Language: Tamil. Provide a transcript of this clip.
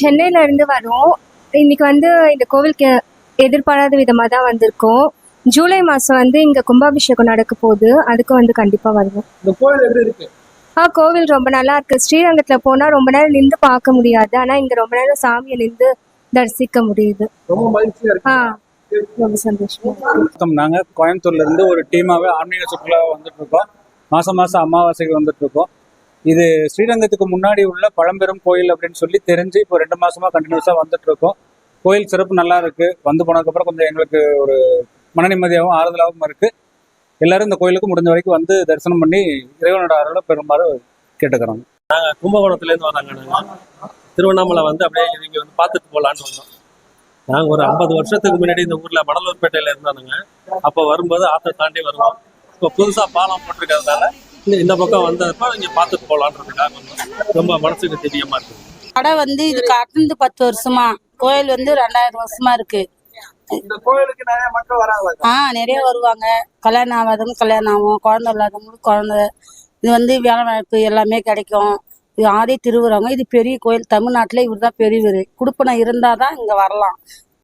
சென்னையில இருந்து வரோம். இன்னைக்கு வந்து இந்த கோவிலுக்கு எதிர்பாராத விதமாக தான் வந்திருக்கோம். ஜூலை மாதம் வந்து இங்கே கும்பாபிஷேகம் நடக்க போகுது. அதுக்கு வந்து கண்டிப்பாக வருவோம். இந்த கோயில் எப்படி இருக்கு? ஆ கோவில் ரொம்ப நல்லா இருக்கு. ஸ்ரீரங்கத்தில் போனால் ரொம்ப நேரம் நின்று பார்க்க முடியாது. ஆனால் இங்கே ரொம்ப நேரம் சாமியை நின்று தரிசிக்க முடியுது. ரொம்ப மகிழ்ச்சியா இருக்கு. ஆ ரொம்ப சந்தோஷமா இருக்கு. நாங்கள் கோயம்புத்தூர்ல இருந்து ஒரு டீமாவே ஆன்மீக சுற்றுலா வந்துட்டு இருக்கோம். மாசம் மாசம் அமாவாசைக்கு வந்துட்டு இருக்கோம். இது ஸ்ரீரங்கத்துக்கு முன்னாடி உள்ள பழம்பெரும் கோயில் அப்படின்னு சொல்லி தெரிஞ்சு இப்போ ரெண்டு மாசமா கண்டினியூஸா வந்துட்டு இருக்கோம் கோயில் சிறப்பு நல்லா இருக்கு. வந்து போனதுக்கப்புறம் கொஞ்சம் எங்களுக்கு ஒரு மன நிம்மதியாகவும் ஆறுதலாகவும் இருக்கு. எல்லாரும் இந்த கோயிலுக்கு முடிஞ்ச வரைக்கும் வந்து தரிசனம் பண்ணி இறைவனோட அருளை பெரும்பாலும் கேட்டுக்கிறோம். கும்பகோணத்துல இருந்து வராங்க திருவண்ணாமலை வந்து அப்படியே இங்க வந்து பார்த்துட்டு போகலான்னு வந்தோம். நாங்க ஒரு ஐம்பது வருஷத்துக்கு முன்னாடி இந்த ஊர்ல மணலூர்பேட்டையில இருந்தானுங்க அப்போ வரும்போது ஆத்தை தாண்டி வருவோம். இப்போ புதுசா பாலம் போட்டிருக்கிறதுனால இந்த இந்த பக்கம் வந்தப்ப இங்க பார்த்துட்டு போலான்றதுக்காக வந்தோம் ரொம்ப மனசுக்கு தெரியமா இருக்கு. கடை வந்து இது கட்டினது பத்து வருஷமா. கோயில் வந்து ரெண்டாயிரம் வருஷமா இருக்கு. இந்த கோயிலுக்கு நிறைய மக்கள் வராங்க ஆ நிறைய வருவாங்க. கல்யாணம் ஆகாதவங்க கல்யாணம் ஆகும். குழந்தை இல்லாதவங்களுக்கு குழந்தை. இது வந்து வேலை வாய்ப்பு எல்லாமே கிடைக்கும். இது ஆதி திருவுறவங்க இது பெரிய கோயில். தமிழ்நாட்டில் இவர் தான் பெரியவர். குடுப்பனம் இருந்தால் தான் இங்கே வரலாம்.